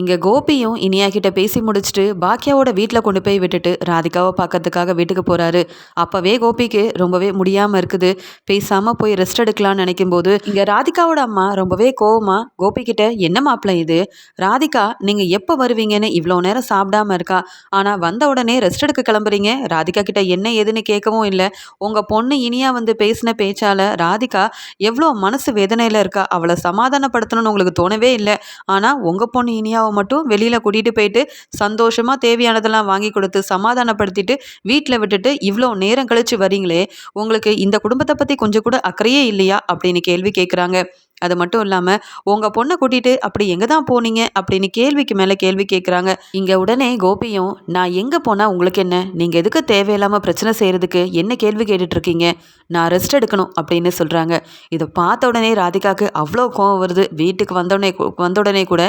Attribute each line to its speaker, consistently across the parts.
Speaker 1: இங்கே கோபியும் இனியா கிட்ட பேசி முடிச்சுட்டு பாக்கியாவோட வீட்டில் கொண்டு போய் விட்டுட்டு ராதிகாவை பார்க்கறதுக்காக வீட்டுக்கு போகிறாரு அப்போவே கோபிக்கு ரொம்பவே முடியாமல் இருக்குது. பேசாமல் போய் ரெஸ்ட் எடுக்கலாம்னு நினைக்கும் போது இங்கே ராதிகாவோட அம்மா ரொம்பவே கோவமா கோபி கிட்ட என்ன மாப்பிள்ள இது? ராதிகா நீங்கள் எப்போ வருவீங்கன்னு இவ்வளோ நேரம் சாப்பிடாம இருக்கா? ஆனால் வந்த உடனே ரெஸ்ட் எடுக்க கிளம்புறீங்க. ராதிகா கிட்ட என்ன ஏதுன்னு கேட்கவும் இல்லை. உங்கள் பொண்ணு இனியா வந்து பேசின பேச்சால ராதிகா எவ்வளோ மனசு வேதனையில் இருக்கா? அவளை சமாதானப்படுத்தணும்னு உங்களுக்கு தோணவே இல்லை. ஆனால் உங்கள் பொண்ணு இனியாவை மட்டும் வெளியில் கூட்டிகிட்டு போயிட்டு சந்தோஷமாக தேவையானதெல்லாம் வாங்கி கொடுத்து சமாதானப்படுத்திட்டு வீட்டில் விட்டுட்டு இவ்வளோ நேரம் கழித்து வரீங்களே உங்களுக்கு இந்த குடும்பத்தை பற்றி கொஞ்சம் கூட அக்கறையே இல்லையா? அப்படின்னு கேள்வி கேட்குறாங்க அது மட்டும் இல்லாமல் உங்கள் பொண்ணை கூட்டிகிட்டு அப்படி எங்கே தான் போனீங்க? அப்படின்னு கேள்விக்கு மேலே கேள்வி கேட்குறாங்க இங்கே உடனே கோபியும் நான் எங்கே போனால் உங்களுக்கு என்ன? நீங்கள் எதுக்கு தேவையில்லாமல் பிரச்சனை செய்கிறதுக்கு என்ன கேள்வி கேட்டுட்ருக்கீங்க? நான் ரெஸ்ட் எடுக்கணும் அப்படின்னு சொல்கிறாங்க இதை பார்த்த உடனே ராதிகாவுக்கு அவ்வளோ கோவம் வருது. வீட்டுக்கு வந்தோடனே வந்த உடனே கூட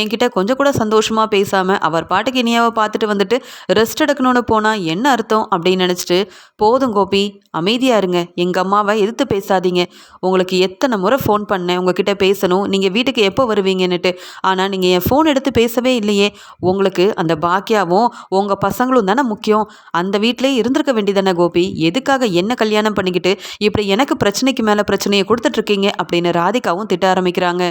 Speaker 1: என்கிட்ட கொஞ்சம் கூட சந்தோஷமாக பேசாமல் அவர் பாட்டுக்கு இனியாவை பார்த்துட்டு வந்துட்டு ரெஸ்ட் எடுக்கணும்னு போனால் என்ன அர்த்தம்? அப்படின்னு நினச்சிட்டு போதும் கோபி அமைதியாக இருங்க. எங்கள் அம்மாவை எதிர்த்து பேசாதீங்க. உங்களுக்கு எத்தனை முறை ஃபோன் பண்ணேன் உங்ககிட்ட பேசணும். நீங்கள் வீட்டுக்கு எப்போ வருவீங்கன்னுட்டு. ஆனால் நீங்கள் என் ஃபோன் எடுத்து பேசவே இல்லையே. உங்களுக்கு அந்த பாக்கியாவும் உங்கள் பசங்களும் தானே முக்கியம். அந்த வீட்டிலே இருந்திருக்க வேண்டியதானே கோபி? எதுக்காக என்ன கல்யாணம் பண்ணிக்கிட்டு இப்படி எனக்கு பிரச்சனைக்கு மேலே பிரச்சனையை கொடுத்துட்ருக்கீங்க அப்படின்னு ராதிகாவும் திட்ட ஆரம்பிக்கிறாங்க.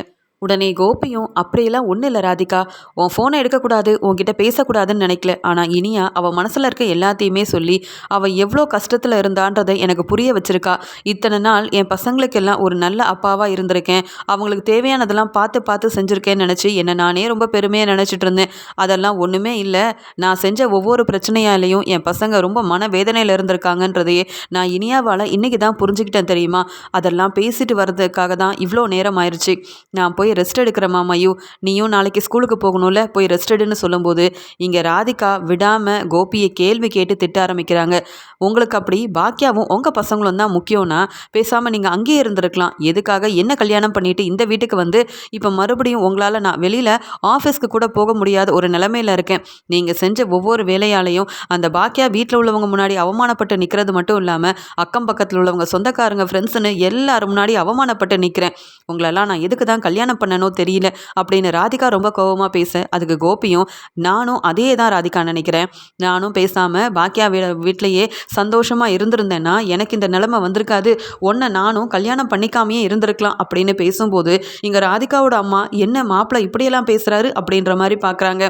Speaker 1: உடனே கோபியும் அப்படியெல்லாம் ஒன்றும் இல்லை ராதிகா. உன் ஃபோனை எடுக்கக்கூடாது உன்கிட்ட பேசக்கூடாதுன்னு நினைக்கல. ஆனால் இனியா அவள் மனசில் இருக்க எல்லாத்தையுமே சொல்லி அவள் எவ்வளோ கஷ்டத்தில் இருந்தான்றதை எனக்கு புரிய வச்சிருக்கா. இத்தனை நாள் என் பசங்களுக்கெல்லாம் ஒரு நல்ல அப்பாவாக இருந்திருக்கேன். அவங்களுக்கு தேவையானதெல்லாம் பார்த்து பார்த்து செஞ்சுருக்கேன்னு நினச்சி என்னை நானே ரொம்ப பெருமையாக நினச்சிட்டு இருந்தேன். அதெல்லாம் ஒன்றுமே இல்லை. நான் செஞ்ச ஒவ்வொரு பிரச்சனையாலேயும் என் பசங்க ரொம்ப மன வேதனையில் இருந்திருக்காங்கன்றதையே நான் இனியாவால் இன்றைக்கி தான் புரிஞ்சுக்கிட்டேன் தெரியுமா? அதெல்லாம் பேசிட்டு வர்றதுக்காக தான் இவ்வளோ நேரம் ஆயிடுச்சு நான் போய் ரெஸ்ட் எடுக்கிற மையூ. நீயும் நாளைக்கு ஸ்கூலுக்கு போகணும்ல போய் ரெஸ்ட் எடுன்னு சொல்லும்போது இங்கே ராதிகா விடாமல் கோபியை கேள்வி கேட்டு திட்ட ஆரம்பிக்கிறாங்க. உங்களுக்கு அப்படி பாக்கியாவும் உங்கள் பசங்களும் தான் முக்கியம்னா பேசாமல் நீங்கள் அங்கேயே இருந்திருக்கலாம். எதுக்காக என்ன கல்யாணம் பண்ணிட்டு இந்த வீட்டுக்கு வந்து இப்போ மறுபடியும் உங்களால் நான் வெளியில் ஆஃபீஸ்க்கு கூட போக முடியாத ஒரு நிலமையில இருக்கேன். நீங்கள் செஞ்ச ஒவ்வொரு வேலையாலையும் அந்த பாக்கியா வீட்டில் உள்ளவங்க முன்னாடி அவமானப்பட்டு நிற்கிறது மட்டும் இல்லாமல் அக்கம் பக்கத்தில் உள்ளவங்க சொந்தக்காரங்க ஃப்ரெண்ட்ஸுன்னு எல்லாரும் முன்னாடி அவமானப்பட்டு நிற்கிறேன் உங்களெல்லாம் நான் எதுக்கு தான் கல்யாணம் பண்ணனோ தெரியல அப்படின்னு ராதிகா ரொம்ப கோபமாக பேச அதுக்கு கோபியும் நானும் அதே தான் ராதிகா நினைக்கிறேன். நானும் பேசாமல் பாக்கியா வீ வீட்லேயே சந்தோஷமாக இருந்திருந்தேன்னா எனக்கு இந்த நிலைமை வந்திருக்காது. ஒன்றை நானும் கல்யாணம் பண்ணிக்காமையே இருந்திருக்கலாம் அப்படின்னு பேசும்போது இங்கே ராதிகாவோட அம்மா என்ன மாப்பிள்ளை இப்படியெல்லாம் பேசுகிறாரு அப்படின்ற மாதிரி பார்க்குறாங்க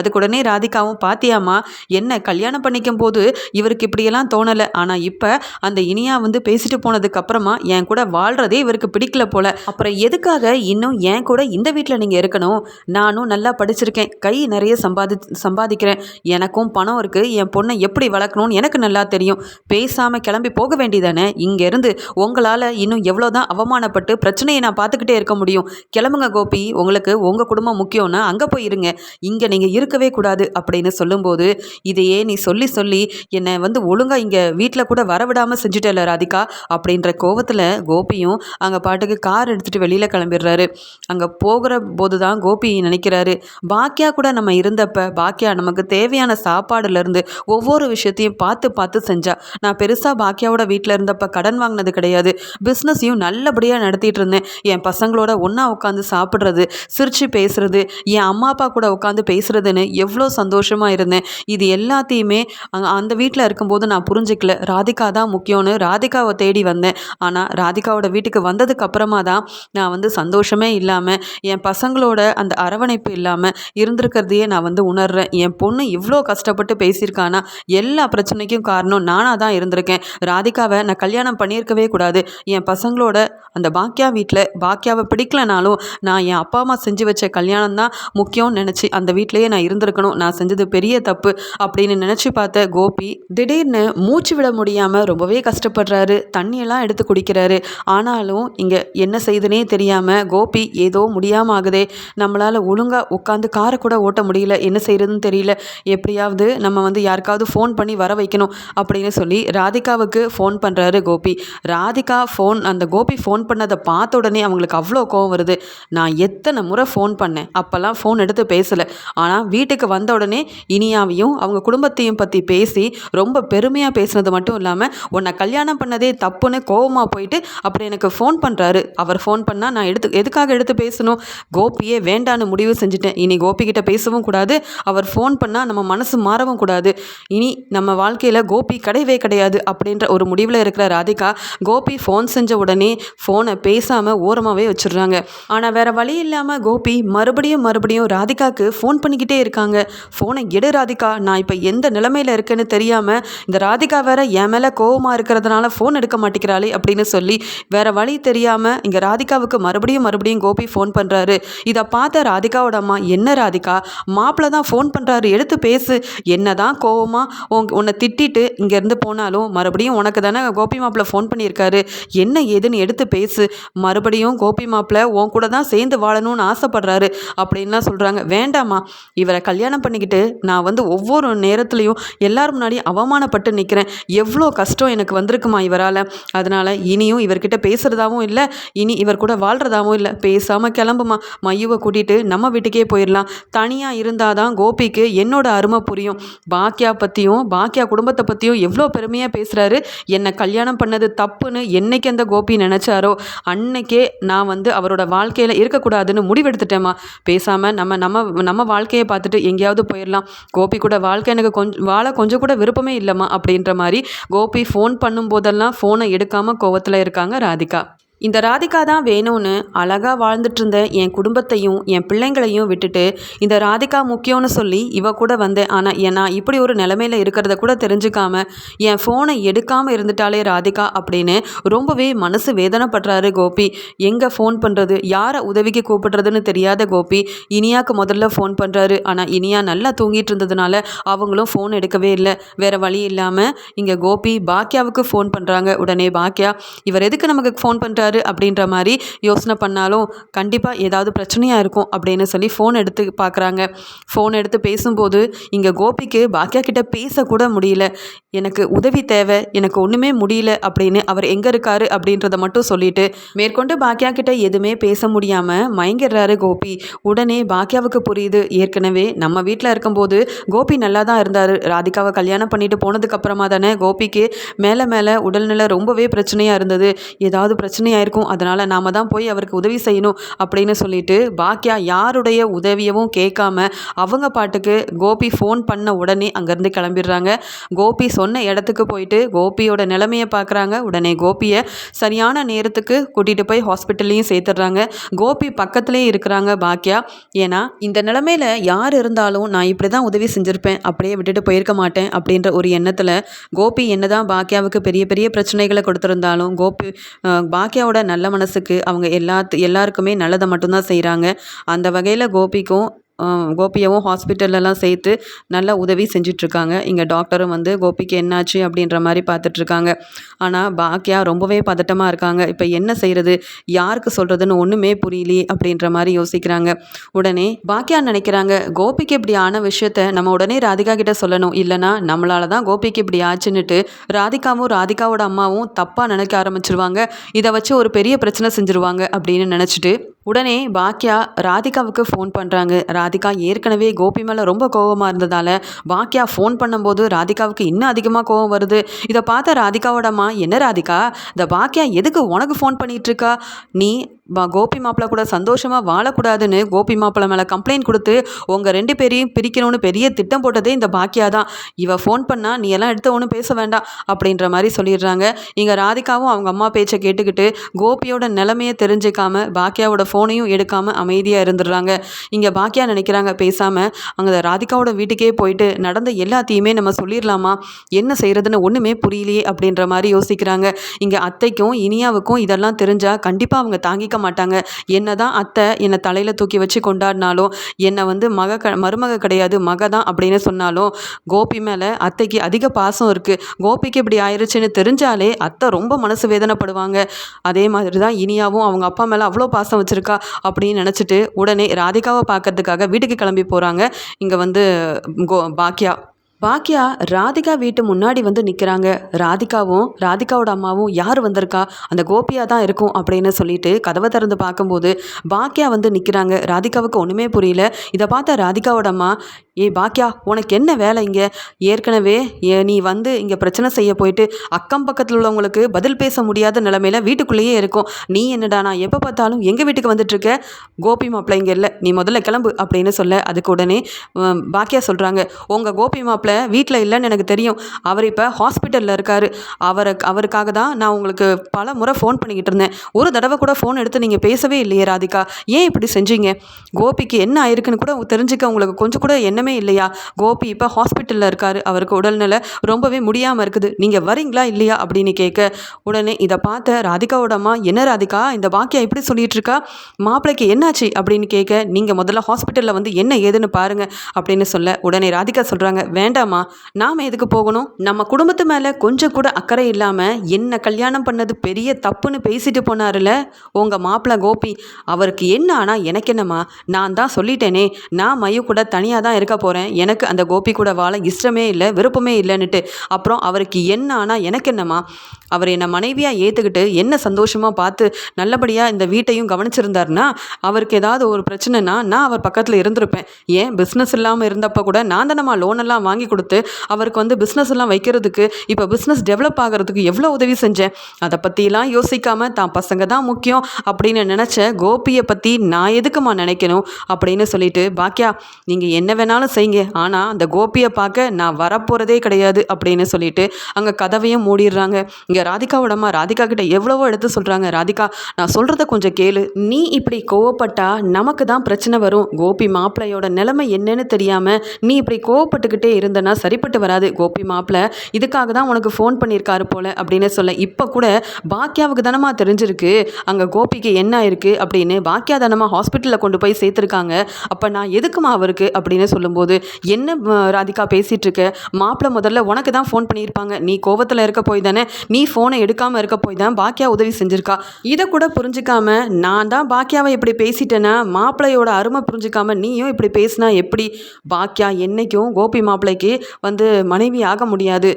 Speaker 1: அதுக்குடனே ராதிகாவும் பாத்தியாமா என்ன கல்யாணம் பண்ணிக்கும் போது இவருக்கு இப்படியெல்லாம் தோணலை. ஆனால் இப்போ அந்த இனியா வந்து பேசிட்டு போனதுக்கு அப்புறமா என் கூட வாழ்கிறதே இவருக்கு பிடிக்கல போல. அப்புறம் எதுக்காக இன்னும் என் கூட இந்த வீட்டில் நீங்கள் இருக்கணும். நானும் நல்லா படிச்சிருக்கேன். கை நிறைய சம்பாதி சம்பாதிக்கிறேன். எனக்கும் பணம் இருக்குது என் பொண்ணை எப்படி வளர்க்கணும்னு எனக்கு நல்லா தெரியும். பேசாமல் கிளம்பி போக வேண்டியதானே? இங்கேருந்து உங்களால் இன்னும் எவ்வளோ தான் அவமானப்பட்டு பிரச்சனையை நான் பார்த்துக்கிட்டே இருக்க முடியும். கிளம்புங்க கோபி. உங்களுக்கு உங்கள் குடும்பம் முக்கியம்னா அங்கே போய் இருங்க. இங்கே நீங்கள் இருக்கவே கூடாது அப்படின்னு சொல்லும்போது இதையே நீ சொல்லி சொல்லி என்னை வந்து ஒழுங்காக இங்கே வீட்டில் கூட வரவிடாமல் செஞ்சுட்டேல ராதிகா அப்படின்ற கோவத்தில் கோபியும் அங்கே பாட்டுக்கு கார் எடுத்துகிட்டு வெளியில் கிளம்பிடுறாரு. அங்கே போகிற போது தான் கோபி நினைக்கிறாரு. பாக்கியா கூட நம்ம இருந்தப்ப பாக்கியா நமக்கு தேவையான சாப்பாடுலேருந்து ஒவ்வொரு விஷயத்தையும் பார்த்து பார்த்து செஞ்சா. நான் பெருசாக பாக்கியாவோட வீட்டில் இருந்தப்ப கடன் வாங்கினது கிடையாது. பிஸ்னஸையும் நல்லபடியாக நடத்திட்டு இருந்தேன். என் பசங்களோட ஒன்றா உட்காந்து சாப்பிட்றது சிரித்து பேசுறது என் அம்மா அப்பா கூட உட்காந்து பேசுறதுன்னு எவ்வளோ சந்தோஷமாக இருந்தேன். இது எல்லாத்தையுமே அந்த வீட்டில் இருக்கும்போது நான் புரிஞ்சுக்கல. ராதிகா தான் முக்கியம்னு ராதிகாவை தேடி வந்தேன். ஆனால் ராதிகாவோட வீட்டுக்கு வந்ததுக்கு அப்புறமா தான் நான் வந்து சந்தோஷமே இல்லாமல் என் பசங்களோட அந்த அரவணைப்பு இல்லாமல் இருந்திருக்கிறதையே நான் வந்து உணர்றேன். என் பொண்ணு இவ்வளோ கஷ்டப்பட்டு பேசியிருக்கானா? எல்லா பிரச்சனைக்கும் காரணம் நானாக தான் இருந்திருக்கேன். ராதிகாவை நான் கல்யாணம் பண்ணியிருக்கவே கூடாது. என் பசங்களோட அந்த பாக்கியா வீட்டில் பாக்கியாவை பிடிக்கலனாலும் நான் என் அப்பா அம்மா செஞ்சு வச்ச கல்யாணம் தான் முக்கியம்னு நினச்சி அந்த வீட்டிலேயே நான் இருந்திருக்கணும். நான் செஞ்சது பெரிய தப்பு அப்படின்னு நினச்சி பார்த்த கோபி திடீர்னு மூச்சு விட முடியாமல் ரொம்பவே கஷ்டப்படுறாரு. தண்ணியெல்லாம் எடுத்து குடிக்கிறாரு. ஆனாலும் இங்கே என்ன செய்துனே தெரியாமல் கோபி ஏதோ முடியாமல் ஆகுதே நம்மளால் ஒழுங்காக உட்காந்து காரை கூட ஓட்ட முடியல. என்ன செய்கிறதுன்னு தெரியல. எப்படியாவது நம்ம வந்து யாருக்காவது ஃபோன் பண்ணி வர வைக்கணும் அப்படின்னு சொல்லி ராதிகாவுக்கு ஃபோன் பண்ணுறாரு கோபி. ராதிகா ஃபோன் அந்த கோபி ஃபோன் பண்ணதை பார்த்த உடனே அவங்களுக்கு அவ்வளோ கோவம் வருது. நான் எத்தனை முறை ஃபோன் பண்ணேன். அப்போல்லாம் ஃபோன் எடுத்து பேசலை. ஆனால் வீட்டுக்கு வந்த உடனே இனியாவையும் அவங்க குடும்பத்தையும் பற்றி பேசி ரொம்ப பெருமையாக பேசுனது மட்டும் இல்லாமல் உன்னை கல்யாணம் பண்ணதே தப்புன்னு கோவமாக போயிட்டு அப்புறம் எனக்கு ஃபோன் பண்ணுறாரு அவர் ஃபோன் பண்ணால் நான் எடுத்து எதுக்காக எடுத்து பேசணும். கோபியே வேண்டான்னு முடிவு செஞ்சுட்டேன். இனி கோபிக்கிட்ட பேசவும் கூடாது. அவர் ஃபோன் பண்ணால் நம்ம மனசு மாறவும் கூடாது. இனி நம்ம வாழ்க்கையில் கோபி கிடையவே கிடையாது அப்படின்ற ஒரு முடிவில் இருக்கிற ராதிகா கோபி ஃபோன் செஞ்ச உடனே ஃபோனை பேசாமல் ஓரமாகவே வச்சிடுறாங்க. ஆனால் வேறு வழி இல்லாமல் கோபி மறுபடியும் மறுபடியும் ராதிகாவுக்கு ஃபோன் பண்ணிக்கிட்டே இருக்காங்க. ஃபோனை எடு ராதிகா நான் இப்போ எந்த நிலைமையில் இருக்கேன்னு தெரியாமல் இந்த ராதிகா வேற என் மேலே கோவமாக இருக்கிறதுனால ஃபோன் எடுக்க மாட்டேங்கிறாளே அப்படின்னு சொல்லி வேற வழி தெரியாமல் இங்கே ராதிகாவுக்கு மறுபடியும் மறுபடியும் கோபி ஃபோன் பண்ணுறாரு இதை பார்த்த ராதிகாவோட அம்மா என்ன ராதிகா? மாப்பிள்ளை தான் ஃபோன் பண்ணுறாரு எடுத்து பேசு. என்ன தான் கோவமாக உன் உன்னை திட்டிட்டு இங்கேருந்து போனாலும் மறுபடியும் உனக்கு தானே கோபி மாப்பிள்ளை ஃபோன் பண்ணியிருக்காரு. என்ன ஏதுன்னு எடுத்து பேசு. மறுபடியும் கோபி மாப்பிள்ளை உன் கூட தான் சேர்ந்து வாழணும்னு ஆசைப்படுறாரு. அப்படின்லாம் சொல்கிறாங்க வேண்டாம்மா. இவரை கல்யாணம் பண்ணிக்கிட்டு நான் வந்து ஒவ்வொரு நேரத்துலையும் எல்லார் முன்னாடி அவமானப்பட்டு நிற்கிறேன் எவ்வளோ கஷ்டம் எனக்கு வந்திருக்குமா இவரால். அதனால் இனியும் இவர்கிட்ட பேசுகிறதாவும் இல்லை. இனி இவர் கூட வாழ்கிறதாவும் இல்லை. பேசாமல் கிளம்புமா? மையுவை கூட்டிகிட்டு நம்ம வீட்டுக்கே போயிடலாம் தனியாக இருந்தால் தான் கோபிக்கு என்னோட அருமை புரியும். பாக்கியா பற்றியும் பாக்கியா குடும்பத்தை பற்றியும் எவ்வளோ பெருமையாக பேசுகிறாரு என்னை கல்யாணம் பண்ணது தப்புன்னு என்னைக்கு அந்த கோபி நினச்சாரோ அன்னைக்கே நான் வந்து அவரோட வாழ்க்கையில் இருக்கக்கூடாதுன்னு முடிவெடுத்துட்டேம்மா. பேசாமல் நம்ம நம்ம நம்ம வாழ்க்கையை பார்த்துட்டு எங்கேயாவது போயிடலாம் கோபி கூட வாழ்க்கை எனக்கு கொஞ்சம் வாழ கொஞ்சம் கூட விருப்பமே இல்லைம்மா அப்படின்ற மாதிரி கோபி ஃபோன் பண்ணும்போதெல்லாம் ஃபோனை எடுக்காமல் கோவத்தில் இருக்காங்க ராதிகா. இந்த ராதிகா தான் வேணும்னு அழகாக வாழ்ந்துட்டு இருந்த என் குடும்பத்தையும் என் பிள்ளைங்களையும் விட்டுட்டு இந்த ராதிகா முக்கியம்னு சொல்லி இவ கூட வந்தேன். ஆனால் ஏன்னா இப்படி ஒரு நிலமையில இருக்கிறத கூட தெரிஞ்சுக்காம என் ஃபோனை எடுக்காமல் இருந்துட்டாலே ராதிகா அப்படின்னு ரொம்பவே மனசு வேதனைப்படுறாரு கோபி. எங்கே ஃபோன் பண்ணுறது யாரை உதவிக்கு கூப்பிடுறதுன்னு தெரியாத கோபி. இனியாக்கு முதல்ல ஃபோன் பண்ணுறாரு ஆனால் இனியா நல்லா தூங்கிட்டு இருந்ததுனால அவங்களும் ஃபோன் எடுக்கவே இல்லை. வேறு வழி இல்லாமல் இங்கே கோபி பாக்கியாவுக்கு ஃபோன் பண்ணுறாங்க உடனே பாக்கியா இவர் எதுக்கு நமக்கு ஃபோன் பண்ணுறாரு அப்படின்ற மாதிரி யோசனை பண்ணாலும் கண்டிப்பாக ஏதாவது பிரச்சனையாக இருக்கும் அப்படின்னு சொல்லி ஃபோன் எடுத்து பார்க்குறாங்க ஃபோன் எடுத்து பேசும்போது இங்கே கோபிக்கு பாக்கியா கிட்ட பேசக்கூட முடியல. எனக்கு உதவி தேவை எனக்கு ஒன்றுமே முடியல அப்படின்னு அவர் எங்கே இருக்காரு அப்படின்றத மட்டும் சொல்லிட்டு மேற்கொண்டு பாக்கியா கிட்ட எதுவுமே பேச முடியாமல் மயங்கிடுறாரு கோபி. உடனே பாக்கியாவுக்கு புரியுது. ஏற்கனவே நம்ம வீட்டில் இருக்கும்போது கோபி நல்லா தான் இருந்தார். ராதிகாவை கல்யாணம் பண்ணிட்டு போனதுக்கப்புறமா தானே கோபிக்கு மேலே மேலே உடல்நிலை ரொம்பவே பிரச்சனையாக இருந்தது. ஏதாவது பிரச்சனையாக இருக்கும் அதனால் நாம் தான் போய் அவருக்கு உதவி செய்யணும் அப்படின்னு சொல்லிட்டு பாக்கியா யாருடைய உதவியவும் கேட்காம அவங்க பாட்டுக்கு கோபி ஃபோன் பண்ண உடனே அங்கேருந்து கிளம்பிடுறாங்க. கோபி சொன்ன இடத்துக்கு போயிட்டு கோபியோட நிலைமையை பார்க்குறாங்க. உடனே கோபியை சரியான நேரத்துக்கு கூட்டிகிட்டு போய் ஹாஸ்பிட்டல்லையும் சேர்த்துடுறாங்க. கோபி பக்கத்துலேயே இருக்கிறாங்க பாக்கியா ஏன்னா இந்த நிலமையில யார் இருந்தாலும் நான் இப்படி தான் உதவி செஞ்சுருப்பேன் அப்படியே விட்டுட்டு போயிருக்க மாட்டேன் அப்படின்ற ஒரு எண்ணத்தில் கோபி என்ன தான் பாக்கியாவுக்கு பெரிய பெரிய பிரச்சனைகளை கொடுத்துருந்தாலும் கோபி அஹ், பாக்கியாவோட நல்ல மனசுக்கு அவங்க எல்லாத்து எல்லாருக்குமே நல்லதை மட்டும்தான் செய்கிறாங்க அந்த வகையில் கோபிக்கும் கோபியவும் ஹாஸ்பிட்டல்லலாம் சேர்த்து நல்லா உதவி செஞ்சிட்ருக்காங்க. இங்கே டாக்டரும் வந்து கோபிக்கு என்னாச்சு? அப்படின்ற மாதிரி பார்த்துட்ருக்காங்க. ஆனால் பாக்கியா ரொம்பவே பதட்டமாக இருக்காங்க. இப்போ என்ன செய்கிறது யாருக்கு சொல்கிறதுன்னு ஒன்றுமே புரியலையே அப்படின்ற மாதிரி யோசிக்கிறாங்க. உடனே பாக்கியா நினைக்கிறாங்க கோபிக்கு இப்படி ஆன விஷயத்த நம்ம உடனே ராதிகா கிட்ட சொல்லணும். இல்லைனா நம்மளால தான் கோபிக்கு இப்படி ஆச்சுன்னுட்டு ராதிகாவும் ராதிகாவோட அம்மாவும் தப்பாக நினைக்க ஆரம்பிச்சிருவாங்க. இதை வச்சு ஒரு பெரிய பிரச்சனை செஞ்சுருவாங்க அப்படின்னு நினச்சிட்டு உடனே பாக்கியா ராதிகாவுக்கு ஃபோன் பண்ணுறாங்க ராதிகா ஏற்கனவே கோபி மேலே ரொம்ப கோவமாக இருந்ததால் பாக்கியா ஃபோன் பண்ணும்போது ராதிகாவுக்கு இன்னும் அதிகமாக கோவம் வருது. இதை பார்த்த ராதிகாவோட அம்மா என்ன ராதிகா? இந்த பாக்கியா எதுக்கு உனக்கு ஃபோன் பண்ணிகிட்ருக்கா நீ கோபி மாப்பிள்ள கூட சந்தோஷமாக வாழக்கூடாதுன்னு கோபி மாப்பிள்ள மேலே கம்ப்ளைண்ட் கொடுத்து உங்கள் ரெண்டு பேரையும் பிரிக்கணும்னு பெரிய திட்டம் போட்டதே இந்த பாக்கியா தான் இவ ஃபோன் பண்ணால் நீ எல்லாம் எடுத்து ஒன்றும் பேச வேண்டாம் அப்படின்ற மாதிரி சொல்லிடுறாங்க. இங்கே ராதிகாவும் அவங்க அம்மா பேச்சை கேட்டுக்கிட்டு கோபியோட நிலைமையை தெரிஞ்சுக்காம பாக்கியாவோட ஃபோனையும் எடுக்காமல் அமைதியாக இருந்துடுறாங்க. இங்கே பாக்கியா நினைக்கிறாங்க பேசாமல் அங்கே ராதிகாவோட வீட்டுக்கே போயிட்டு நடந்த எல்லாத்தையுமே நம்ம சொல்லிடலாமா? என்ன செய்கிறதுன்னு ஒன்றுமே புரியலையே அப்படின்ற மாதிரி யோசிக்கிறாங்க. இங்கே அத்தைக்கும் இனியாவுக்கும் இதெல்லாம் தெரிஞ்சால் கண்டிப்பாக அவங்க தாங்கிக்க மாட்டாங்க. என்னதான் அத்தை என்னை தலையில் தூக்கி வச்சு கொண்டாடினாலும் என்னை வந்து மக க மருமக கிடையாது மக தான் அப்படின்னு சொன்னாலும் கோபி மேலே அத்தைக்கு அதிக பாசம் இருக்குது கோபிக்கு இப்படி ஆயிடுச்சுன்னு தெரிஞ்சாலே அத்தை ரொம்ப மனசு வேதனைப்படுவாங்க. அதே மாதிரி தான் இனியாவும் அவங்க அப்பா மேலே அவ்வளோ பாசம் வச்சுருக்கா அப்படின்னு நினச்சிட்டு உடனே ராதிகாவை பார்க்கறதுக்காக வீட்டுக்கு கிளம்பி போகிறாங்க இங்கே வந்து கோ பாக்கியா பாக்கியா ராதிகா வீட்டு முன்னாடி வந்து நிற்கிறாங்க ராதிகாவும் ராதிகாவோட அம்மாவும் யார் வந்திருக்கா? அந்த கோபியாக தான் இருக்கும் அப்படின்னு சொல்லிட்டு கதவை திறந்து பார்க்கும்போது பாக்கியா வந்து நிற்கிறாங்க ராதிகாவுக்கு ஒன்றுமே புரியல. இதை பார்த்தா ராதிகாவோட அம்மா ஏய் பாக்கியா உனக்கு என்ன வேலை இங்கே? ஏற்கனவே ஏ- நீ வந்து இங்கே பிரச்சனை செய்ய போயிட்டு அக்கம் பக்கத்தில் உள்ளவங்களுக்கு பதில் பேச முடியாத நிலமையில வீட்டுக்குள்ளேயே இருக்கும். நீ என்னடா நான் எப்போ பார்த்தாலும் எங்கள் வீட்டுக்கு வந்துட்டுருக்க கோபி மாப்பிள்ளை இங்கே இல்லை. நீ முதல்ல கிளம்பு அப்படின்னு சொல்ல. அதுக்கு உடனே பாக்கியா சொல்கிறாங்க உங்கள் கோபி மாப்பிள்ளை வீட்டில் இல்லைன்னு எனக்கு தெரியும். அவர் இப்போ ஹாஸ்பிட்டலில் இருக்கார். அவரை அவருக்காக தான் நான் உங்களுக்கு பல முறை ஃபோன் பண்ணிக்கிட்டு இருந்தேன். ஒரு தடவை கூட ஃபோன் எடுத்து நீங்கள் பேசவே இல்லையே ராதிகா. ஏன் இப்படி செஞ்சீங்க? கோபிக்கு என்ன ஆயிருக்குன்னு கூட தெரிஞ்சுக்க உங்களுக்கு கொஞ்சம் கூட எண்ணமே இல்லையா? கோபி இப்போ ஹாஸ்பிட்டலில் இருக்கார். அவருக்கு உடல்நிலை ரொம்பவே முடியாமல் இருக்குது. நீங்கள் வரீங்களா இல்லையா அப்படின்னு கேட்க உடனே இதை பார்த்த ராதிகாவோட அம்மா என்ன ராதிகா இந்த பாக்கியா இப்படி சொல்லிட்டு இருக்கா? மாப்பிள்ளைக்கு என்னாச்சு? அப்படின்னு கேட்க நீங்கள் முதல்ல ஹாஸ்பிட்டலில் வந்து என்ன ஏதுன்னு பாருங்க. அப்படின்னு சொல்ல உடனே ராதிகா சொல்கிறாங்க வேண்டாம் வேண்டாமா நாம் எதுக்கு போகணும்? நம்ம குடும்பத்து மேலே கொஞ்சம் கூட அக்கறை இல்லாமல் என்ன கல்யாணம் பண்ணது பெரிய தப்புன்னு பேசிட்டு போனாருல? உங்கள் மாப்பிள்ளை கோபி அவருக்கு என்ன ஆனால் எனக்கு என்னம்மா? நான் தான் சொல்லிட்டேனே. நான் மயு கூட தனியாக தான் இருக்க போகிறேன் எனக்கு அந்த கோபி கூட வாழ இஷ்டமே இல்லை விருப்பமே இல்லைன்னுட்டு. அப்புறம் அவருக்கு என்ன ஆனால் எனக்கு என்னம்மா? அவர் என்னை மனைவியாக ஏற்றுக்கிட்டு என்ன சந்தோஷமாக பார்த்து நல்லபடியாக இந்த வீட்டையும் கவனிச்சிருந்தாருன்னா அவருக்கு ஏதாவது ஒரு பிரச்சனைனா நான் அவர் பக்கத்தில் இருந்திருப்பேன். ஏன்? பிஸ்னஸ் இல்லாமல் இருந்தப்போ கூட நான் தானம்மா லோனெல்லாம் வாங்கி கொடுத்து அவருக்கு வந்து பிஸ்னஸ் எல்லாம் வைக்கிறதுக்கு இப்போ பிஸ்னஸ் டெவலப் ஆகிறதுக்கு எவ்வளோ உதவி செஞ்சேன்? அதை பற்றிலாம் யோசிக்காமல் தான் பசங்க தான் முக்கியம் அப்படின்னு நினச்ச கோபியை பற்றி நான் எதுக்குமா நினைக்கணும்? அப்படின்னு சொல்லிட்டு பாக்கியா நீங்கள் என்ன வேணாலும் செய்யுங்க. ஆனால் அந்த கோபியை பார்க்க நான் வரப்போகிறதே கிடையாது அப்படின்னு சொல்லிட்டு அங்கே கதவையும் மூடிடுறாங்க. இங்கே ராதிகாவோட அம்மா ராதிகா கிட்ட எவ்வளவோ எடுத்து சொல்கிறாங்க ராதிகா நான் சொல்கிறத கொஞ்சம் கேளு. நீ இப்படி கோவப்பட்டா நமக்கு தான் பிரச்சனை வரும். கோபி மாப்பிள்ளையோட நிலைமை என்னன்னு தெரியாமல் நீ இப்படி கோவப்பட்டுக்கிட்டே இருந்தனா சரிப்பட்டு வராது. கோபி மாப்பிள்ளை இதுக்காக தான் உனக்கு ஃபோன் பண்ணியிருக்காரு போல அப்படின்னு சொல்ல இப்போ கூட பாக்கியாவுக்கு தானமாக தெரிஞ்சிருக்கு. அங்கே கோபிக்கு என்ன ஆயிருக்கு அப்படின்னு பாக்கியா தானமாக ஹாஸ்பிட்டலில் கொண்டு போய் சேர்த்துருக்காங்க. அப்போ நான் எதுக்குமா அவருக்கு அப்படின்னு சொல்லும்போது என்ன ராதிகா பேசிகிட்டு இருக்க மாப்பிள்ளை முதல்ல உனக்கு தான் ஃபோன் பண்ணியிருப்பாங்க. நீ கோவத்தில் இருக்க போய் தானே நீ ஃபோனை எடுக்காமல் இருக்க போய் தான் பாக்கியா உதவி செஞ்சுருக்கா. இதை கூட புரிஞ்சுக்காம நான் தான் பாக்கியாவை இப்படி பேசிட்டேன்னா மாப்பிள்ளையோட அருமை புரிஞ்சுக்காம நீயும் இப்படி பேசினா எப்படி? பாக்கியா என்னைக்கும் கோபி மாப்பிள்ளைக்கு வந்து மனைவி ஆக முடியாது.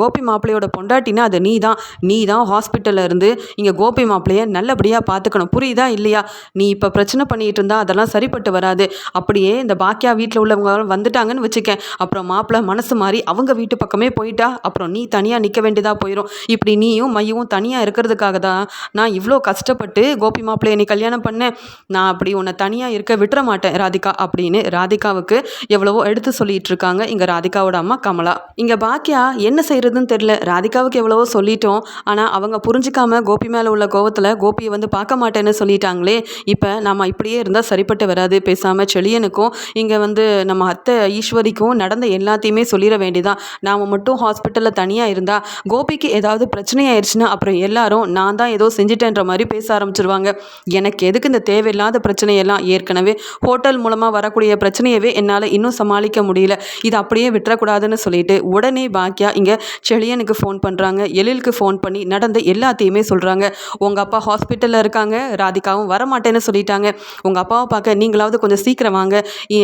Speaker 1: கோபி மாப்பிள்ளையோட பொண்டாட்டினா அது நீ தான் நீ தான் ஹாஸ்பிட்டலில் இருந்து இங்கே கோபி மாப்பிள்ளைய நல்லபடியாக பார்த்துக்கணும் புரியுதா இல்லையா? நீ இப்போ பிரச்சனை பண்ணிட்டு இருந்தால் அதெல்லாம் சரிப்பட்டு வராது. அப்படியே இந்த பாக்கியா வீட்டில் உள்ளவங்க வந்துட்டாங்கன்னு வச்சுக்கேன். அப்புறம் மாப்பிள்ளை மனசு மாறி அவங்க வீட்டு பக்கமே போயிட்டா அப்புறம் நீ தனியாக நிற்க வேண்டியதாக போயிடும் இப்படி நீயும் மையவும் தனியாக இருக்கிறதுக்காக தான் நான் இவ்வளோ கஷ்டப்பட்டு கோபி மாப்பிள்ளைய நீ கல்யாணம் பண்ணேன் நான் அப்படி உன்னை தனியாக இருக்க விட்டுற மாட்டேன் ராதிகா. அப்படின்னு ராதிகாவுக்கு எவ்வளவோ எடுத்து சொல்லிட்டு இருக்காங்க இங்கே ராதிகாவோட அம்மா கமலா. இங்கே பாக்கியா என்ன செய்யறதுன்னு தெரியல. ராதிகாவுக்கு எவ்வளவோ சொல்லிட்டோம். ஆனால் அவங்க புரிஞ்சுக்காம கோபி மேலே உள்ள கோவத்தில் கோபியை வந்து பார்க்க மாட்டேன்னு சொல்லிட்டாங்களே இப்போ நம்ம இப்படியே இருந்தால் சரிப்பட்டு வராது. பேசாமல் செழியனுக்கும் இங்கே வந்து நம்ம அத்தை ஈஸ்வரிக்கும் நடந்த எல்லாத்தையுமே சொல்லிட வேண்டியதான் நாம் மட்டும் ஹாஸ்பிட்டலில் தனியாக இருந்தால் கோபிக்கு ஏதாவது பிரச்சனை ஆயிடுச்சுன்னா அப்புறம் எல்லாரும் நான் தான் ஏதோ செஞ்சிட்டேன்ற மாதிரி பேச ஆரம்பிச்சிருவாங்க. எனக்கு எதுக்கு இந்த தேவையில்லாத பிரச்சனையெல்லாம்? ஏற்கனவே ஹோட்டல் மூலமாக வரக்கூடிய பிரச்சனையவே என்னால் இன்னும் சமாளிக்க முடியல. இது அப்படியே விட்டுறக்கூடாதுன்னு சொல்லிட்டு உடனே பாக்கியா இங்கே செழியனுக்கு ஃபோன் பண்ணுறாங்க எழிலுக்கு ஃபோன் பண்ணி நடந்த எல்லாத்தையுமே சொல்கிறாங்க உங்கள் அப்பா ஹாஸ்பிட்டலில் இருக்காங்க. ராதிகாவும் வரமாட்டேன்னு சொல்லிட்டாங்க. உங்கள் அப்பாவை பார்க்க நீங்களாவது கொஞ்சம் சீக்கிரம் வாங்க.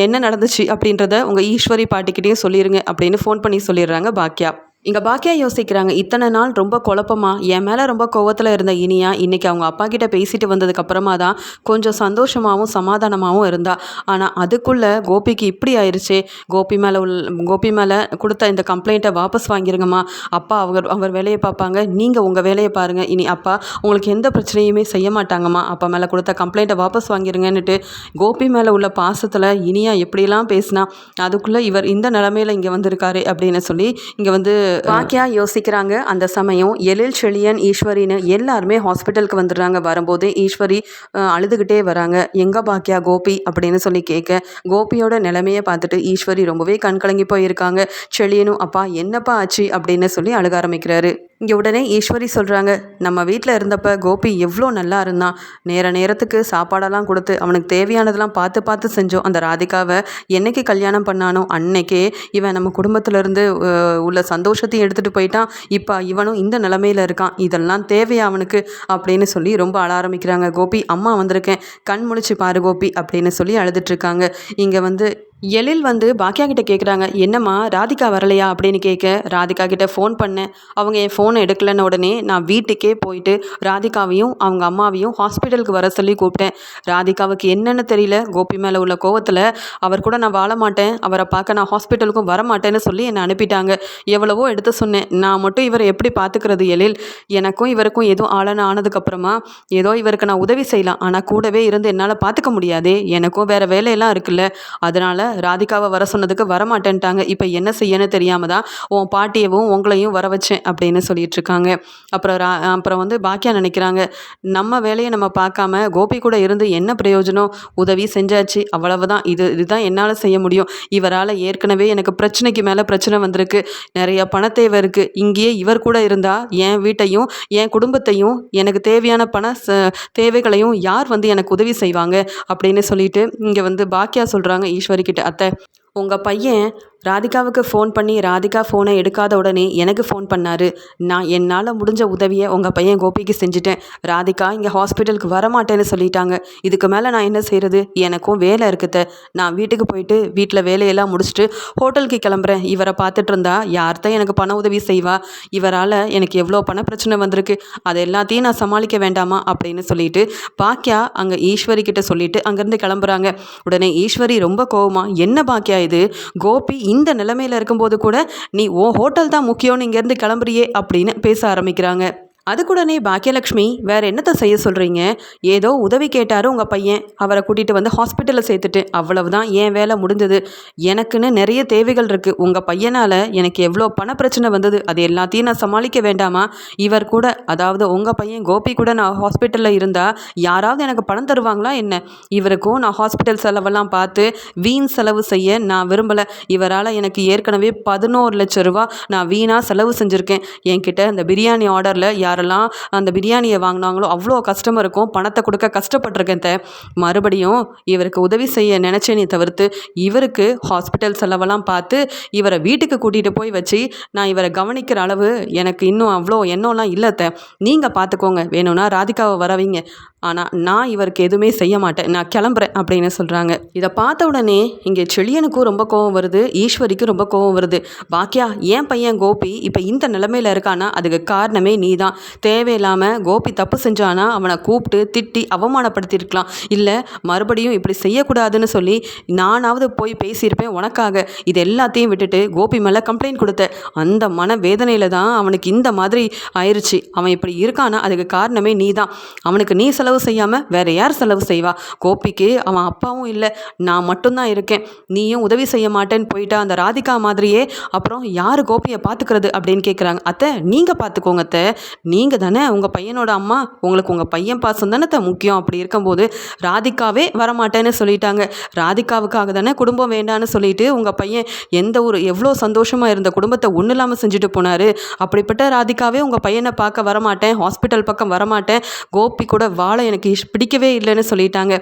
Speaker 1: என்ன நடந்துச்சு அப்படின்றத உங்கள் ஈஸ்வரி பாட்டிக்கிட்டேயும் சொல்லிடுங்க அப்படின்னு ஃபோன் பண்ணி சொல்லிடுறாங்க பாக்கியா இங்கே பாக்கியா யோசிக்கிறாங்க இத்தனை நாள் ரொம்ப குழப்பமா? என் மேலே ரொம்ப கோவத்தில் இருந்த இனியா இன்றைக்கி அவங்க அப்பா கிட்ட பேசிட்டு வந்ததுக்கப்புறமா தான் கொஞ்சம் சந்தோஷமாகவும் சமாதானமாகவும் இருந்தா. ஆனால் அதுக்குள்ளே கோபிக்கு இப்படி ஆயிடுச்சு கோபி மேலே உள் கோபி மேலே கொடுத்த இந்த கம்ப்ளைண்ட்டை வாபஸ் வாங்கிருங்கம்மா. அப்பா அவர் அவர் வேலையை பார்ப்பாங்க. நீங்கள் உங்கள் வேலையை பாருங்கள் இனி அப்பா உங்களுக்கு எந்த பிரச்சனையுமே செய்ய மாட்டாங்கம்மா. அப்பா மேலே கொடுத்த கம்ப்ளைண்ட்டை வாபஸ் வாங்கிருங்கன்னுட்டு கோபி மேலே உள்ள பாசத்தில் இனியா எப்படிலாம் பேசினா அதுக்குள்ளே இவர் இந்த நிலமையில இங்கே வந்திருக்காரு அப்படின்னு சொல்லி இங்கே வந்து பாக்கியா யோசிக்கிறாங்க. அந்த சமயம் எழில் செழியன் ஈஸ்வரின்னு எல்லாருமே ஹாஸ்பிட்டலுக்கு வந்துடுறாங்க. வரும்போது ஈஸ்வரி அழுதுகிட்டே வராங்க. எங்க பாக்கியா கோபி? அப்படின்னு சொல்லி கேட்க கோபியோட நிலைமையை பார்த்துட்டு ஈஸ்வரி ரொம்பவே கண்கலங்கி போயிருக்காங்க. செழியனும் அப்பா என்னப்பா ஆச்சு? அப்படின்னு சொல்லி அழுக ஆரம்பிக்கிறாரு. இங்கே உடனே ஈஸ்வரி சொல்கிறாங்க நம்ம வீட்டில் இருந்தப்ப கோபி எவ்வளோ நல்லா இருந்தான். நேர நேரத்துக்கு சாப்பாடெல்லாம் கொடுத்து அவனுக்கு தேவையானதெல்லாம் பார்த்து பார்த்து செஞ்சோம். அந்த ராதிகாவை என்னைக்கு கல்யாணம் பண்ணானோ அன்னைக்கே இவன் நம்ம குடும்பத்திலேருந்து உள்ள சந்தோஷத்தையும் எடுத்துகிட்டு போயிட்டான். இப்போ இவனும் இந்த நிலமையில இருக்கான். இதெல்லாம் தேவையா அவனுக்கு? அப்படின்னு சொல்லி ரொம்ப அழ ஆரம்பிக்கிறாங்க. கோபி அம்மா வந்திருக்கேன். கண் முழிச்சு பாரு கோபி அப்படின்னு சொல்லி அழுதுட்ருக்காங்க இங்கே வந்து எழில் வந்து பாக்கியா கிட்ட கேட்குறாங்க என்னம்மா ராதிகா வரலையா? அப்படின்னு கேட்க ராதிகா கிட்ட ஃபோன் பண்ணேன் அவங்க என் ஃபோனை எடுக்கலன்னு உடனே நான் வீட்டுக்கே போயிட்டு ராதிகாவையும் அவங்க அம்மாவையும் ஹாஸ்பிட்டலுக்கு வர சொல்லி கூப்பிட்டேன். ராதிகாவுக்கு என்னென்னு தெரியல. கோபி மேலே உள்ள கோவத்தில் அவர் கூட நான் வாழ மாட்டேன். அவரை பார்க்க நான் ஹாஸ்பிட்டலுக்கும் வர மாட்டேன்னு சொல்லி என்னை அனுப்பிட்டாங்க. எவ்வளவோ எடுத்து சொன்னேன். நான் மட்டும் இவரை எப்படி பார்த்துக்கிறது எழில்? எனக்கும் இவருக்கும் எதுவும் ஆளன ஆனதுக்கப்புறமா ஏதோ இவருக்கு நான் உதவி செய்யலாம். ஆனால் கூடவே இருந்து என்னால் பார்த்துக்க முடியாதே. எனக்கும் வேறு வேலையெல்லாம் இருக்குல்ல. அதனால் ராதிகாவை வர சொன்னதுக்கு வரமாட்டேன்ட்டாங்க. இப்போ என்ன செய்யன்னு தெரியாமல் தான் உன் பாட்டியவும் உங்களையும் வர வச்சேன் அப்படின்னு சொல்லிட்டு இருக்காங்க. அப்புறம் ரா அப்புறம் வந்து பாக்கியா நினைக்கிறாங்க நம்ம வேலையை நம்ம பார்க்காம கோபி கூட இருந்து என்ன பிரயோஜனம்? உதவி செஞ்சாச்சு. அவ்வளவுதான். இது இதுதான் என்னால் செய்ய முடியும். இவரால் ஏற்கனவே எனக்கு பிரச்சனைக்கு மேலே பிரச்சனை வந்திருக்கு. நிறைய பணத்தேவை இருக்குது இங்கேயே இவர் கூட இருந்தால் என் வீட்டையும் என் குடும்பத்தையும் எனக்கு தேவையான பண தேவைகளையும் யார் வந்து எனக்கு உதவி செய்வாங்க? அப்படின்னு சொல்லிட்டு இங்கே வந்து பாக்கியா சொல்கிறாங்க ஈஸ்வரி கிட்ட அத்தை உங்கள் பையன் ராதிகாவுக்கு ஃபோன் பண்ணி ராதிகா ஃபோனை எடுக்காத உடனே எனக்கு ஃபோன் பண்ணார். நான் என்னால் முடிஞ்ச உதவியை உங்கள் பையன் கோபிக்கு செஞ்சுட்டேன். ராதிகா இங்கே ஹாஸ்பிட்டலுக்கு வரமாட்டேன்னு சொல்லிட்டாங்க. இதுக்கு மேலே நான் என்ன செய்கிறது எனக்கும் வேலை இருக்குத நான் வீட்டுக்கு போயிட்டு வீட்டில் வேலையெல்லாம் முடிச்சுட்டு ஹோட்டலுக்கு கிளம்புறேன். இவரை பார்த்துட்டு இருந்தா யார்த்தான் எனக்கு பண உதவி செய்வா? இவரால் எனக்கு எவ்வளோ பண பிரச்சனை வந்திருக்கு? அதை எல்லாத்தையும் நான் சமாளிக்க வேண்டாமா? அப்படின்னு சொல்லிட்டு பாக்கியா அங்கே ஈஸ்வரி கிட்ட சொல்லிட்டு அங்கேருந்து கிளம்புறாங்க. உடனே ஈஸ்வரி ரொம்ப கோவமா என்ன பாக்கியா இது? கோபி இந்த நிலமையில் இருக்கும்போது கூட நீ ஓ ஹோட்டல் தான் முக்கியம்னு இங்கேருந்து கிளம்புறியே அப்படின்னு பேச ஆரம்பிக்கிறாங்க. அதுக்குடனே பாக்கியலக்ஷ்மி வேற என்னத்தை செய்ய சொல்கிறீங்க ஏதோ உதவி கேட்டார் உங்கள் பையன். அவரை கூட்டிகிட்டு வந்து ஹாஸ்பிட்டலில் சேர்த்துட்டு அவ்வளவுதான் என் வேலை முடிஞ்சது? எனக்குன்னு நிறைய தேவைகள் இருக்குது உங்கள் பையனால் எனக்கு எவ்வளோ பண பிரச்சனை வந்தது அது எல்லாத்தையும் நான் சமாளிக்க வேண்டாமா? இவர் கூட அதாவது உங்கள் பையன் கோபி கூட நான் ஹாஸ்பிட்டலில் இருந்தால் யாராவது எனக்கு பணம் தருவாங்களா என்ன? இவருக்கும் நான் ஹாஸ்பிட்டல் செலவெல்லாம் பார்த்து வீண் செலவு செய்ய நான் விரும்பலை. இவரால் எனக்கு ஏற்கனவே பதினோரு லட்ச ரூபா நான் வீணாக செலவு செஞ்சுருக்கேன். என்கிட்ட அந்த பிரியாணி ஆர்டரில் யார் யாரெல்லாம் அந்த பிரியாணியை வாங்கினாங்களோ அவ்வளோ கஸ்டமருக்கும் பணத்தை கொடுக்க கஷ்டப்பட்டிருக்கேன் மறுபடியும் இவருக்கு உதவி செய்ய நினச்சேனே தவிர்த்து இவருக்கு ஹாஸ்பிட்டல் செலவெல்லாம் பார்த்து இவரை வீட்டுக்கு கூட்டிகிட்டு போய் வச்சு நான் இவரை கவனிக்கிற அளவு எனக்கு இன்னும் அவ்வளோ எண்ணம்லாம் இல்லைத்த நீங்கள் பார்த்துக்கோங்க. வேணும்னா ராதிகாவை வரவீங்க. ஆனால் நான் இவருக்கு எதுவுமே செய்ய மாட்டேன். நான் கிளம்புறேன் அப்படின்னு சொல்கிறாங்க இதை பார்த்த உடனே இங்கே செழியனுக்கும் ரொம்ப கோவம் வருது. ஈஸ்வரிக்கும் ரொம்ப கோவம் வருது. பாக்கியா ஏன் பையன் கோபி இப்போ இந்த நிலமையில இருக்கானா அதுக்கு காரணமே நீ தான் தேவையில்லாமல் கோபி தப்பு செஞ்சானா அவனை கூப்பிட்டு திட்டி அவமானப்படுத்தியிருக்கலாம். இல்லை மறுபடியும் இப்படி செய்யக்கூடாதுன்னு சொல்லி நானாவது போய் பேசியிருப்பேன் உனக்காக. இது எல்லாத்தையும் விட்டுட்டு கோபி மேலே கம்ப்ளைண்ட் கொடுத்த. அந்த மன வேதனையில் தான் அவனுக்கு இந்த மாதிரி ஆயிடுச்சு அவன் இப்படி இருக்கானா அதுக்கு காரணமே நீ தான் அவனுக்கு நீ செலவு செய்யாமல் வேறு யார் செலவு செய்வா? கோபிக்கு அவன் அப்பாவும் இல்லை நான் மட்டும்தான் இருக்கேன். நீயும் உதவி செய்ய மாட்டேன்னு போயிட்டா அந்த ராதிகா மாதிரியே அப்புறம் யார் கோபியை பார்த்துக்கிறது அப்படின்னு கேட்குறாங்க அத்தை நீங்கள் பார்த்துக்கோங்க அத்தை. நீ நீங்கள் தானே உங்கள் பையனோட அம்மா உங்களுக்கு உங்கள் பையன் பாசம் தானே த முக்கியம்? அப்படி இருக்கும்போது ராதிகாவே வரமாட்டேன்னு சொல்லிட்டாங்க. ராதிகாவுக்காக தானே குடும்பம் வேண்டான்னு சொல்லிட்டு உங்கள் பையன் எந்த ஒரு எவ்வளோ சந்தோஷமாக இருந்த குடும்பத்தை ஒன்றும் இல்லாமல் செஞ்சுட்டு போனார். அப்படிப்பட்ட ராதிகாவே உங்கள் பையனை பார்க்க வரமாட்டேன். ஹாஸ்பிட்டல் பக்கம் வரமாட்டேன். கோபி கூட வாழ எனக்கு பிடிக்கவே இல்லைன்னு சொல்லிட்டாங்க.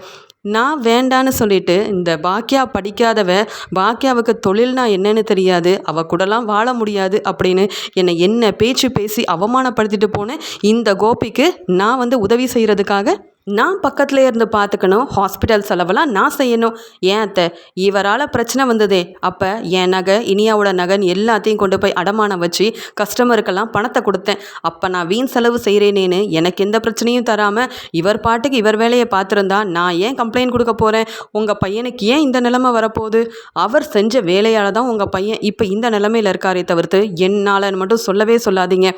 Speaker 1: நான் வேண்டான்னு சொல்லிட்டு இந்த பாக்கியா படிக்காதவ பாக்கியாவுக்கு தொழில்னா என்னன்னு தெரியாது அவ கூடலாம் வாழ முடியாது அப்படின்னு என்னை என்ன பேச்சு பேசி அவமானப்படுத்திட்டு போனேன் இந்த கோபிக்கு நான் வந்து உதவி செய்கிறதுக்காக நான் பக்கத்தில் இருந்து பார்த்துக்கணும் ஹாஸ்பிட்டல் செலவெல்லாம் நான் செய்யணும். ஏன் அத்தை? இவரால் பிரச்சனை வந்ததே. அப்போ என் நகை இனியாவோட நகன் எல்லாத்தையும் கொண்டு போய் அடமானம் வச்சு கஸ்டமருக்கெல்லாம் பணத்தை கொடுத்தேன். அப்போ நான் வீண் செலவு செய்கிறேனேன்னு எனக்கு எந்த பிரச்சனையும் தராமல் இவர் பாட்டுக்கு இவர் வேலையை பார்த்துருந்தா நான் ஏன் கம்ப்ளைண்ட் கொடுக்க போகிறேன் உங்கள் பையனுக்கு ஏன் இந்த நிலைமை வரப்போகுது? அவர் செஞ்ச வேலையால் தான் உங்கள் பையன் இப்போ இந்த நிலமையில் இருக்காரே தவிர்த்து என்னால் மட்டும் சொல்லவே சொல்லாதீங்க.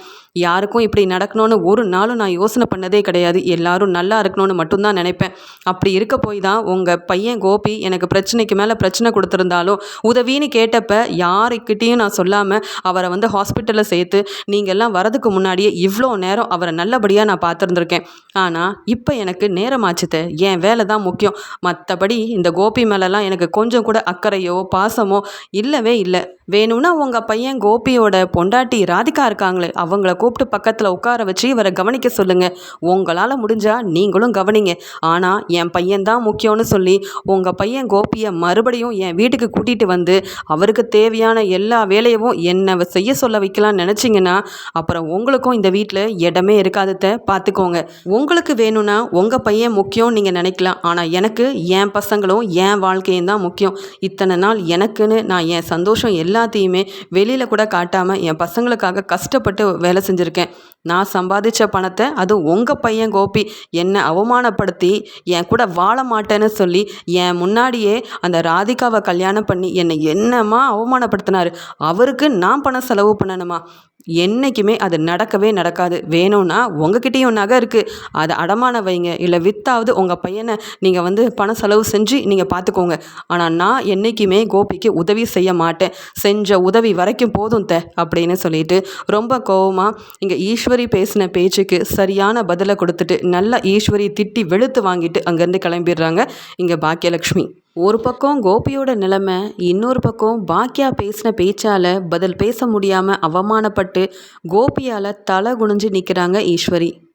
Speaker 1: யாருக்கும் இப்படி நடக்கணும்னு ஒரு நாளும் நான் யோசனை பண்ணதே கிடையாது. எல்லாரும் நல்லா இருக்கு இருக்கணும்னு மட்டும்தான் நினைப்பேன். அப்படி இருக்க போய் தான் உங்கள் பையன் கோபி எனக்கு பிரச்சனைக்கு மேலே பிரச்சனை கொடுத்துருந்தாலும் உதவின்னு கேட்டப்ப யாருக்கிட்டேயும் நான் சொல்லாமல் அவரை வந்து ஹாஸ்பிட்டலில் சேர்த்து நீங்கள் எல்லாம் வரதுக்கு முன்னாடியே இவ்வளோ நேரம் அவரை நல்லபடியாக நான் பார்த்துருந்துருக்கேன். ஆனால் இப்போ எனக்கு நேரமாச்சுது. என் வேலை தான் முக்கியம். மற்றபடி இந்த கோபி மேலெல்லாம் எனக்கு கொஞ்சம் கூட அக்கறையோ பாசமோ இல்லவே இல்லை. வேணும்னா உங்கள் பையன் கோபியோட பொண்டாட்டி ராதிகா இருக்காங்களே அவங்கள கூப்பிட்டு பக்கத்தில் உட்கார வச்சு இவரை கவனிக்க சொல்லுங்கள் உங்களால் முடிஞ்சால் நீங்களும் கவனிங்க. ஆனால் என் பையன்தான் முக்கியம்னு சொல்லி உங்கள் பையன் கோபியை மறுபடியும் என் வீட்டுக்கு கூட்டிகிட்டு வந்து அவருக்கு தேவையான எல்லா வேலையவும் என்னை செய்ய சொல்ல வைக்கலாம்னு நினச்சிங்கன்னா அப்புறம் உங்களுக்கும் இந்த வீட்டில் இடமே இருக்காதத பார்த்துக்கோங்க உங்களுக்கு வேணும்னா உங்கள் பையன் முக்கியம் நீங்கள் நினைக்கலாம். ஆனால் எனக்கு என் பசங்களும் என் வாழ்க்கையும் தான் முக்கியம். இத்தனை நாள் எனக்குன்னு நான் என் சந்தோஷம் எல்லாத்தையுமே வெளியில் கூட காட்டாமல் என் பசங்களுக்காக கஷ்டப்பட்டு வேலை செஞ்சுருக்கேன். நான் சம்பாதிச்ச பணத்தை அது உங்கள் பையன் கோபி. என்னை அவமானப்படுத்தி என் கூட வாழ மாட்டேன்னு சொல்லி என் முன்னாடியே அந்த ராதிகாவை கல்யாணம் பண்ணி என்னை என்னமா அவமானப்படுத்தினார்? அவருக்கு நான் பணம் செலவு பண்ணணுமா? என்றைக்குமே அது நடக்கவே நடக்காது. வேணும்னா உங்ககிட்டயும் நகை இருக்குது அதை அடமான வைங்க. இல்லை வித்தாவது உங்கள் பையனை நீங்கள் வந்து பணம் செலவு செஞ்சு நீங்கள் பார்த்துக்கோங்க. ஆனால் நான் என்றைக்குமே கோபிக்கு உதவி செய்ய மாட்டேன். செஞ்ச உதவி வரைக்கும் போதும் த அப்படின்னு சொல்லிட்டு ரொம்ப கோவமாக இங்கே ஈஸ்வரி பேசின பேச்சுக்கு சரியான பதிலை கொடுத்துட்டு நல்லா ஈஸ்வரி திட்டி வெளுத்து வாங்கிட்டு அங்கேருந்து கிளம்பிடுறாங்க இங்கே பாக்கியலக்ஷ்மி. ஒரு பக்கம் கோபியோட நிலைமை இன்னொரு பக்கம் பாக்கியா பேசின பேச்சால் பதில் பேச முடியாமல் அவமானப்பட்டு கோபியால் தலை குனிஞ்சு நிற்கிறாங்க ஈஸ்வரி.